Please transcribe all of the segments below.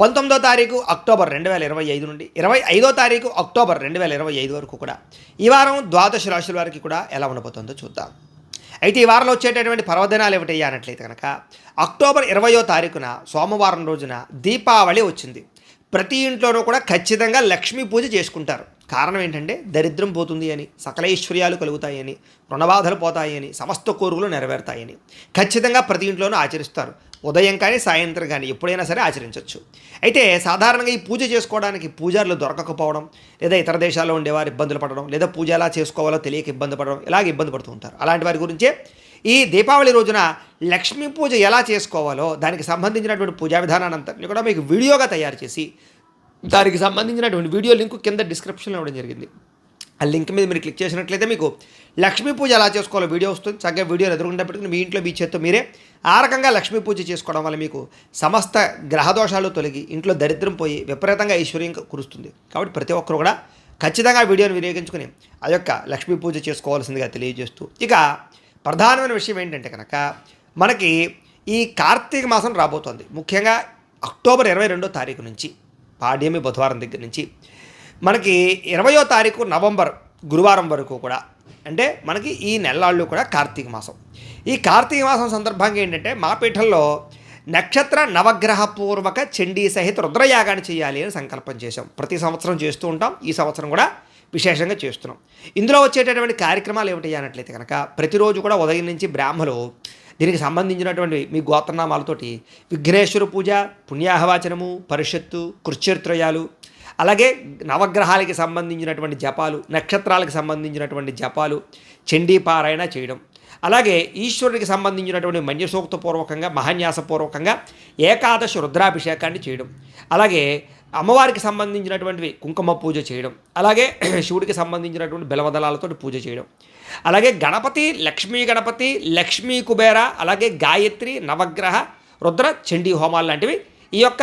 పంతొమ్మిదో తారీఖు అక్టోబర్ రెండు వేల ఇరవై ఐదు నుండి ఇరవై ఐదో తారీఖు అక్టోబర్ రెండు వేల ఇరవై ఐదు వరకు కూడా. ఈ వారం ద్వాదశ రాశుల వారికి కూడా ఎలా ఉండబోతుందో చూద్దాం. అయితే ఈ వారంలో వచ్చేటటువంటి పర్వదినాలు ఏమిటయ్యా అన్నట్లయితే కనుక అక్టోబర్ ఇరవయో తారీఖున సోమవారం రోజున దీపావళి వచ్చింది. ప్రతి ఇంట్లోనూ కూడా ఖచ్చితంగా లక్ష్మీ పూజ చేసుకుంటారు. కారణం ఏంటంటే దరిద్రం పోతుంది అని సకల ఐశ్వర్యాలు కలుగుతాయని రుణబాధలు పోతాయని సమస్త కోరుకులు నెరవేరుతాయని ఖచ్చితంగా ప్రతి ఇంట్లోనూ ఆచరిస్తారు. ఉదయం కానీ సాయంత్రం కానీ ఎప్పుడైనా సరే ఆచరించవచ్చు అయితే సాధారణంగా ఈ పూజ చేసుకోవడానికి పూజారులు దొరకకపోవడం లేదా ఇతర దేశాల్లో ఉండేవారు ఇబ్బందులు పడడం లేదా పూజ ఎలా చేసుకోవాలో తెలియక ఇబ్బంది పడడం ఇలాగ ఇబ్బంది పడుతూ ఉంటారు. అలాంటి వారి గురించే ఈ దీపావళి రోజున లక్ష్మీ పూజ ఎలా చేసుకోవాలో దానికి సంబంధించినటువంటి పూజా విధానాన్ని అంతటిని కూడా మీకు వీడియోగా తయారు చేసి దానికి సంబంధించినటువంటి వీడియో లింక్ కింద డిస్క్రిప్షన్లో ఇవ్వడం జరిగింది. ఆ లింక్ మీద మీరు క్లిక్ చేసినట్లయితే మీకు లక్ష్మీ పూజ ఎలా చేసుకోవాలో వీడియో వస్తుంది. చక్కగా వీడియో ఎదురుకుండా పెట్టుకుని మీ ఇంట్లో మీ చేత్తో మీరే ఆ రకంగా లక్ష్మీ పూజ చేసుకోవడం వల్ల మీకు సమస్త గ్రహదోషాలు తొలగి ఇంట్లో దరిద్రం పోయి విపరీతంగా ఐశ్వర్యం కురుస్తుంది. కాబట్టి ప్రతి ఒక్కరు కూడా ఖచ్చితంగా వీడియోని వినియోగించుకుని ఆ యొక్క లక్ష్మీ పూజ చేసుకోవాల్సిందిగా తెలియజేస్తూ ఇక ప్రధానమైన విషయం ఏంటంటే కనుక మనకి ఈ కార్తీక మాసం రాబోతోంది. ముఖ్యంగా అక్టోబర్ ఇరవై రెండో తారీఖు నుంచి పాడ్యమి బుధవారం దగ్గర నుంచి మనకి ఇరవయో తారీఖు నవంబర్ గురువారం వరకు కూడా. అంటే మనకి ఈ నెలలాళ్ళు కూడా కార్తీక మాసం. ఈ కార్తీక మాసం సందర్భంగా ఏంటంటే మా పీఠంలో నక్షత్ర నవగ్రహ పూర్వక చండీ సహిత రుద్రయాగాన్ని చేయాలి అని సంకల్పం చేశాం. ప్రతి సంవత్సరం చేస్తూ ఉంటాం. ఈ సంవత్సరం కూడా విశేషంగా చేస్తున్నాం. ఇందులో వచ్చేటటువంటి కార్యక్రమాలు ఏమిటి అన్నట్లయితే కనుక ప్రతిరోజు కూడా ఉదయం నుంచి బ్రాహ్మలు దీనికి సంబంధించినటువంటి మీ గోత్రనామాలతోటి విఘ్నేశ్వర పూజ పుణ్యాహవాచనము పరిషత్తు కృత్యత్రయాలు అలాగే నవగ్రహాలకి సంబంధించినటువంటి జపాలు నక్షత్రాలకు సంబంధించినటువంటి జపాలు చండీపారాయణ చేయడం. అలాగే ఈశ్వరుడికి సంబంధించినటువంటి మన్యసూక్తపూర్వకంగా మహాన్యాసపూర్వకంగా ఏకాదశి రుద్రాభిషేకాన్ని చేయడం. అలాగే అమ్మవారికి సంబంధించినటువంటివి కుంకుమ పూజ చేయడం. అలాగే శివుడికి సంబంధించినటువంటి బెలవదళాలతో పూజ చేయడం. అలాగే గణపతి లక్ష్మీ గణపతి లక్ష్మీ కుబేర అలాగే గాయత్రి నవగ్రహ రుద్ర చండీ హోమాలు లాంటివి ఈ యొక్క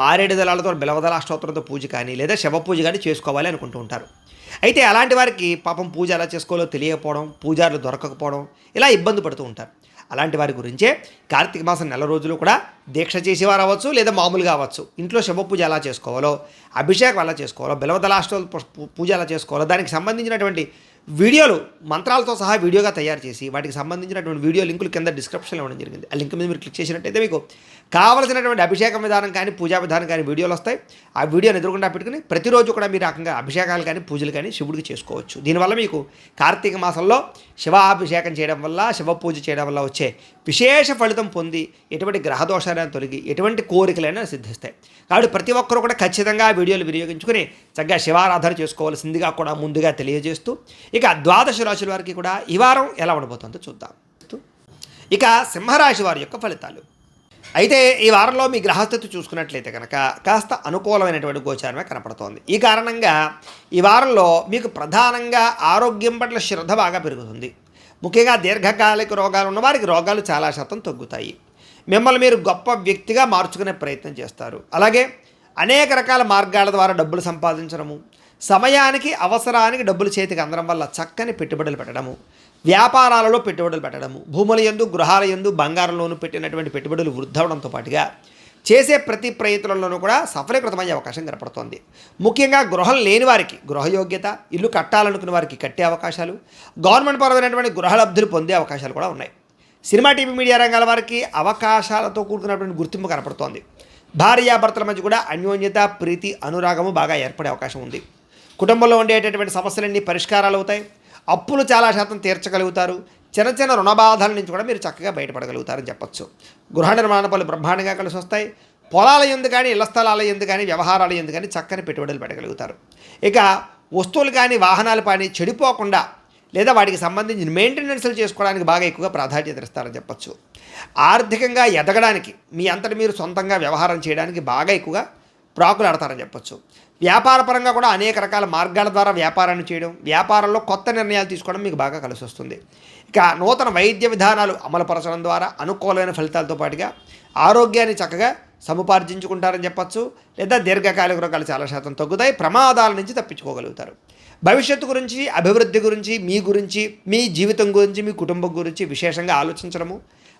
మారేడు దళాలతో బిలవదల అష్టోత్తరంతో పూజ కానీ లేదా శవ పూజ కానీ చేసుకోవాలి అనుకుంటూ ఉంటారు. అయితే అలాంటి వారికి పాపం పూజ ఎలా చేసుకోవాలో తెలియకపోవడం పూజారులు దొరకకపోవడం ఇలా ఇబ్బంది పడుతూ ఉంటారు. అలాంటి వారి గురించే కార్తీక మాసం నెల రోజులు కూడా దీక్ష చేసేవారు అవ్వచ్చు లేదా మామూలుగా అవ్వచ్చు. ఇంట్లో శవ పూజ ఎలా చేసుకోవాలో అభిషేకం ఎలా చేసుకోవాలో బిలవదలాష్టో పూజ ఎలా చేసుకోవాలో దానికి సంబంధించినటువంటి వీడియోలు మంత్రాలతో సహా వీడియోగా తయారు చేసి వాటికి సంబంధించినటువంటి వీడియో లింకులు కింద డిస్క్రిప్షన్లో ఇవ్వడం జరిగింది. ఆ లింక్ మీద మీరు క్లిక్ చేసినట్టయితే మీకు కావలసినటువంటి అభిషేకం విధానం కానీ పూజా విధానం కానీ వీడియోలు వస్తాయి. ఆ వీడియోని ఎదురుకుండా పెట్టుకుని ప్రతిరోజు కూడా మీరు రకంగా అభిషేకాలు కానీ పూజలు కానీ శివుడికి చేసుకోవచ్చు. దీనివల్ల మీకు కార్తీక మాసంలో శివాభిషేకం చేయడం వల్ల శివ పూజ చేయడం వల్ల వచ్చే విశేష ఫలితం పొంది ఎటువంటి గ్రహదోషాలను తొలగి ఎటువంటి కోరికలైనా సిద్ధిస్తాయి. కాబట్టి ప్రతి ఒక్కరూ కూడా ఖచ్చితంగా ఆ వీడియోలు వినియోగించుకుని చక్కగా శివారాధన చేసుకోవాల్సిందిగా కూడా ముందుగా తెలియజేస్తూ ఇక ద్వాదశ రాశుల వారికి కూడా ఈ వారం ఎలా ఉండబోతుందో చూద్దాం. ఇక సింహరాశి వారి యొక్క ఫలితాలు. అయితే ఈ వారంలో మీ గ్రహస్థితి చూసుకున్నట్లయితే కనుక కాస్త అనుకూలమైనటువంటి గోచారమే కనపడుతోంది. ఈ కారణంగా ఈ వారంలో మీకు ప్రధానంగా ఆరోగ్యం పట్ల శ్రద్ధ బాగా పెరుగుతుంది. ముఖ్యంగా దీర్ఘకాలిక రోగాలు ఉన్న వారికి రోగాలు చాలా శాతం తగ్గుతాయి. మిమ్మల్ని మీరు గొప్ప వ్యక్తిగా మార్చుకునే ప్రయత్నం చేస్తారు. అలాగే అనేక రకాల మార్గాల ద్వారా డబ్బులు సంపాదించడము సమయానికి అవసరానికి డబ్బులు చేతికి అందడం వల్ల చక్కని పెట్టుబడులు పెట్టడము వ్యాపారాలలో పెట్టుబడులు పెట్టడము భూముల యందు గృహాల యందు బంగారంలోనూ పెట్టినటువంటి పెట్టుబడులు వృద్ధవడంతో పాటుగా చేసే ప్రతి ప్రయత్నంలోనూ కూడా సఫలీకృతమయ్యే అవకాశం కనపడుతోంది. ముఖ్యంగా గృహం లేని వారికి గృహయోగ్యత ఇల్లు కట్టాలనుకున్న వారికి కట్టే అవకాశాలు గవర్నమెంట్ పరమైనటువంటి గృహలబ్ధులు పొందే అవకాశాలు కూడా ఉన్నాయి. సినిమా టీవీ మీడియా రంగాల వారికి అవకాశాలతో కూడుకున్నటువంటి గుర్తింపు కనపడుతోంది. భార్యాభర్తల మధ్య కూడా అన్యోన్యత ప్రీతి అనురాగము బాగా ఏర్పడే అవకాశం ఉంది. కుటుంబంలో ఉండేటటువంటి సమస్యలన్నీ పరిష్కారాలు అవుతాయి. అప్పులు చాలా శాతం తీర్చగలుగుతారు. చిన్న చిన్న రుణబాధల నుంచి కూడా మీరు చక్కగా బయటపడగలుగుతారని చెప్పొచ్చు. గృహ నిర్మాణ పనులు బ్రహ్మాండంగా కలిసి వస్తాయి. పొలాల ఎందు కానీ ఇళ్ళ స్థలాల ఎందు కానీ వ్యవహారాల ఎందు కానీ చక్కని పెట్టుబడులు పెట్టగలుగుతారు. ఇక వస్తువులు కానీ వాహనాలు కానీ చెడిపోకుండా లేదా వాటికి సంబంధించిన మెయింటెనెన్స్లు చేసుకోవడానికి బాగా ఎక్కువగా ప్రాధాన్యత ఇస్తారని చెప్పొచ్చు. ఆర్థికంగా ఎదగడానికి మీ అంతటి మీరు సొంతంగా వ్యవహారం చేయడానికి బాగా ఎక్కువగా ప్రాకులాడతారని చెప్పొచ్చు. వ్యాపారపరంగా కూడా అనేక రకాల మార్గాల ద్వారా వ్యాపారాన్ని చేయడం వ్యాపారంలో కొత్త నిర్ణయాలు తీసుకోవడం మీకు బాగా కలిసి వస్తుంది. ఇక నూతన వైద్య విధానాలు అమలుపరచడం ద్వారా అనుకూలమైన ఫలితాలతో పాటుగా ఆరోగ్యాన్ని చక్కగా సముపార్జించుకుంటారని చెప్పచ్చు లేదా దీర్ఘకాలిక రోగాలు చాలా శాతం తగ్గుతాయి ప్రమాదాల నుంచి తప్పించుకోగలుగుతారు. భవిష్యత్తు గురించి అభివృద్ధి గురించి మీ గురించి మీ జీవితం గురించి మీ కుటుంబం గురించి విశేషంగా ఆలోచించడము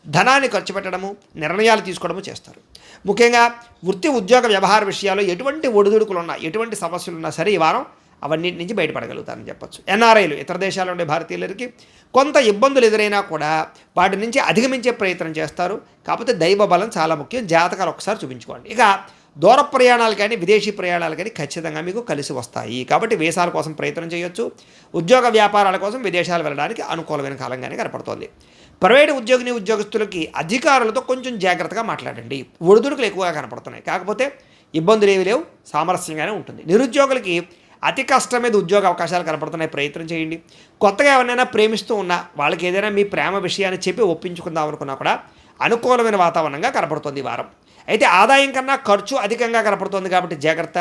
ధనాన్ని ఖర్చు పెట్టడము నిర్ణయాలు తీసుకోవడము చేస్తారు. ముఖ్యంగా వృత్తి ఉద్యోగ వ్యవహార విషయాల్లో ఎటువంటి ఒడిదుడుకులు ఉన్నా ఎటువంటి సమస్యలు ఉన్నా సరే ఈ వారం అవన్నిటి నుంచి బయటపడగలుగుతారని చెప్పొచ్చు. ఎన్ఆర్ఐలు ఇతర దేశాల్లో ఉండే భారతీయులకి కొంత ఇబ్బందులు ఎదురైనా కూడా వాటి నుంచి అధిగమించే ప్రయత్నం చేస్తారు. కాకపోతే దైవ బలం చాలా ముఖ్యం. జాతకాలు ఒకసారి చూపించుకోండి. ఇక దూర ప్రయాణాలు కానీ విదేశీ ప్రయాణాలు కానీ ఖచ్చితంగా మీకు కలిసి వస్తాయి. కాబట్టి వీసాల కోసం ప్రయత్నం చేయొచ్చు. ఉద్యోగ వ్యాపారాల కోసం విదేశాలు వెళ్ళడానికి అనుకూలమైన కాలంగానే కనపడుతోంది. ప్రైవేటు ఉద్యోగిని ఉద్యోగస్తులకి అధికారులతో కొంచెం జాగ్రత్తగా మాట్లాడండి. ఒడిదుడుకులు ఎక్కువగా కనపడుతున్నాయి. కాకపోతే ఇబ్బందులు ఏవి లేవు. సామరస్యంగానే ఉంటుంది. నిరుద్యోగులకి అతి కష్టం మీద ఉద్యోగ అవకాశాలు కనపడుతున్నాయి. ప్రయత్నం చేయండి. కొత్తగా ఎవరినైనా ప్రేమిస్తూ ఉన్నా వాళ్ళకి ఏదైనా మీ ప్రేమ విషయాన్ని చెప్పి ఒప్పించుకుందాం అనుకున్నా కూడా అనుకూలమైన వాతావరణంగా కనపడుతుంది ఈ వారం. అయితే ఆదాయం కన్నా ఖర్చు అధికంగా కనపడుతుంది కాబట్టి జాగ్రత్త.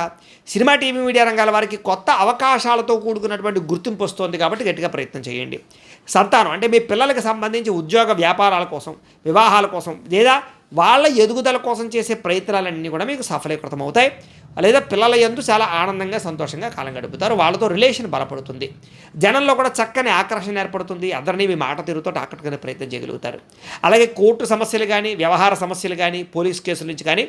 సినిమా టీవీ మీడియా రంగాల వారికి కొత్త అవకాశాలతో కూడుకున్నటువంటి గుర్తింపు వస్తుంది కాబట్టి గట్టిగా ప్రయత్నం చేయండి. సంతానం అంటే మీ పిల్లలకు సంబంధించి ఉద్యోగ వ్యాపారాల కోసం వివాహాల కోసం లేదా వాళ్ళ ఎదుగుదల కోసం చేసే ప్రయత్నాలన్నీ కూడా మీకు సఫలీకృతం అవుతాయి లేదా పిల్లల ఎందు చాలా ఆనందంగా సంతోషంగా కాలం గడుపుతారు. వాళ్ళతో రిలేషన్ బలపడుతుంది. జనంలో కూడా చక్కని ఆకర్షణ ఏర్పడుతుంది. అందరినీ మీ మాట తీరుతో ఆకట్టుకునే ప్రయత్నం చేయగలుగుతారు. అలాగే కోర్టు సమస్యలు కానీ వ్యవహార సమస్యలు కానీ పోలీస్ కేసుల నుంచి కానీ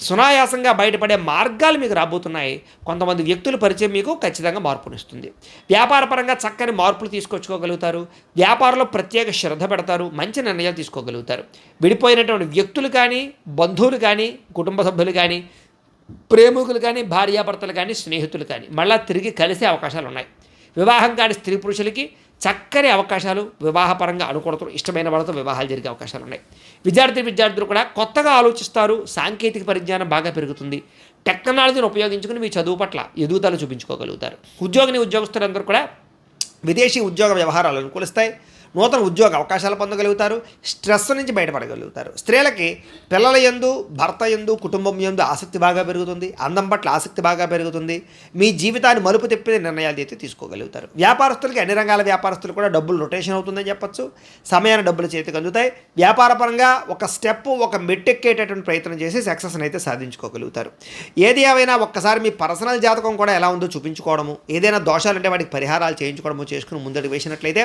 సునాయాసంగా బయటపడే మార్గాలు మీకు రాబోతున్నాయి. కొంతమంది వ్యక్తుల పరిచయం మీకు ఖచ్చితంగా మార్పునిస్తుంది వ్యాపారపరంగా చక్కని మార్పులు తీసుకొచ్చుకోగలుగుతారు. వ్యాపారంలో ప్రత్యేక శ్రద్ధ పెడతారు. మంచి నిర్ణయాలు తీసుకోగలుగుతారు. విడిపోయినటువంటి వ్యక్తులు కానీ బంధువులు కానీ కుటుంబ సభ్యులు కానీ ప్రేమికులు కానీ భార్యాభర్తలు కానీ స్నేహితులు కానీ మళ్ళీ తిరిగి కలిసే అవకాశాలు ఉన్నాయి. వివాహం కాని స్త్రీ పురుషులకి చక్కని అవకాశాలు వివాహపరంగా అనుకూలతలు ఇష్టమైన వాళ్ళతో వివాహాలు జరిగే అవకాశాలు ఉన్నాయి. విద్యార్థి విద్యార్థులు కూడా కొత్తగా ఆలోచిస్తారు సాంకేతిక పరిజ్ఞానం బాగా పెరుగుతుంది. టెక్నాలజీని ఉపయోగించుకుని మీ చదువు పట్ల ఎదుగుదల చూపించుకోగలుగుతారు. ఉద్యోగిని ఉద్యోగస్తులందరూ కూడా విదేశీ ఉద్యోగ వ్యవహారాలు అనుకూలిస్తాయి. నూతన ఉద్యోగ అవకాశాలు పొందగలుగుతారు స్ట్రెస్ నుంచి బయటపడగలుగుతారు. స్త్రీలకి పిల్లల యందు భర్త యందు కుటుంబం యందు ఆసక్తి బాగా పెరుగుతుంది అందం పట్ల ఆసక్తి బాగా పెరుగుతుంది. మీ జీవితాన్ని మలుపు తిప్పే నిర్ణయాలు అయితే తీసుకోగలుగుతారు. వ్యాపారస్తులకి అన్ని రంగాల వ్యాపారస్తులు కూడా డబ్బులు రొటేషన్ అవుతుందని చెప్పచ్చు. సమయాన్ని డబ్బులు చేతికి అందుతాయి. వ్యాపారపరంగా ఒక స్టెప్ ఒక మెట్టెక్కేటటువంటి ప్రయత్నం చేసి సక్సెస్ని అయితే సాధించుకోగలుగుతారు. ఏది ఏమైనా ఒక్కసారి మీ పర్సనల్ జాతకం కూడా ఎలా ఉందో చూపించుకోవడము ఏదైనా దోషాలు అంటే వాటికి పరిహారాలు చేయించుకోవడము చేసుకుని ముందడుగు వేసినట్లయితే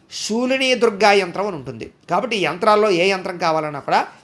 శూలిని దుర్గా యంత్రం అని ఉంటుంది. కాబట్టి ఈ యంత్రాల్లో ఏ యంత్రం కావాలన్నా కూడా